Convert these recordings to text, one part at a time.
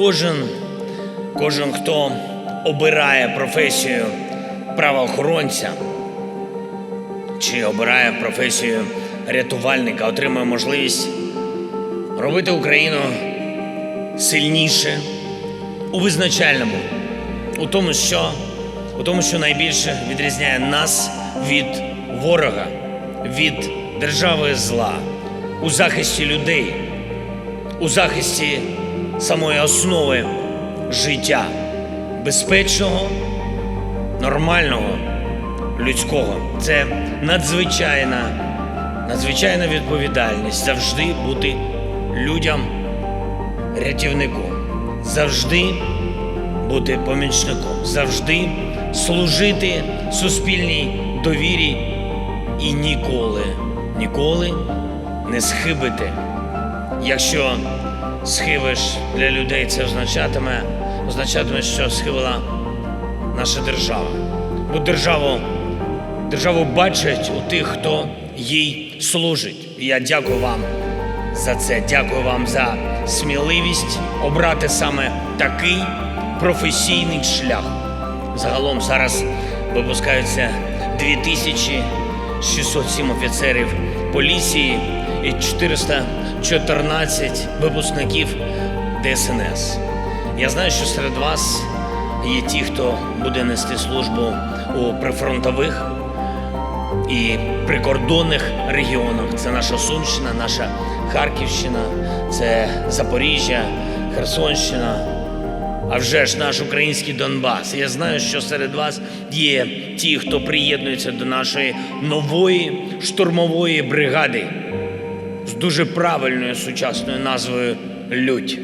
Кожен, кожен, хто обирає професію правоохоронця чи обирає професію рятувальника, отримує можливість робити Україну сильніше у визначальному, у тому, що, у тому, що найбільше відрізняє нас від ворога, від держави зла, у захисті людей, у захисті самої основи життя, безпечного, нормального, людського. Це надзвичайна, надзвичайна відповідальність завжди бути людям рятівником, завжди бути помічником, завжди служити суспільній довірі і ніколи, ніколи не схибити. Якщо схибиш для людей, це означатиме, означатиме, що схибила наша держава. Бо державу, державу бачать у тих, хто їй служить. І я дякую вам за це. Дякую вам за сміливість обрати саме такий професійний шлях. Загалом зараз випускаються 2607 офіцерів поліції і 414 випускників ДСНС. Я знаю, що серед вас є ті, хто буде нести службу у прифронтових і прикордонних регіонах. Це наша Сумщина, наша Харківщина, це Запоріжжя, Херсонщина. А вже ж наш український Донбас. Я знаю, що серед вас є ті, хто приєднується до нашої нової штурмової бригади дуже правильною сучасною назвою Лють.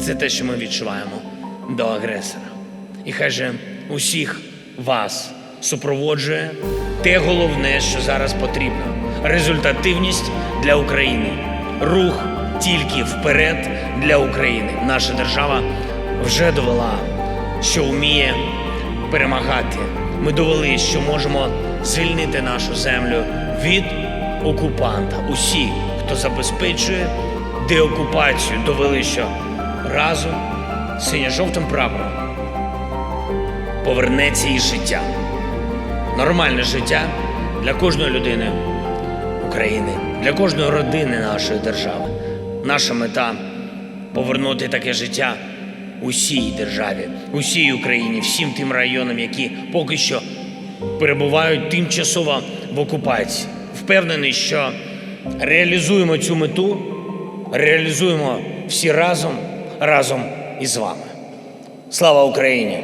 Це те, що ми відчуваємо до агресора. І хай же усіх вас супроводжує те головне, що зараз потрібно: результативність для України, рух тільки вперед для України. Наша держава вже довела, що вміє перемагати. Ми довели, що можемо звільнити нашу землю від окупанта. Усі, хто забезпечує деокупацію, довели, що разом синьо-жовтим прапором повернеться і життя. Нормальне життя для кожної людини України, для кожної родини нашої держави. Наша мета повернути таке життя усій державі, усій Україні, всім тим районам, які поки що перебувають тимчасово в окупації. Впевнений, що реалізуємо цю мету, реалізуємо всі разом, разом із вами. Слава Україні!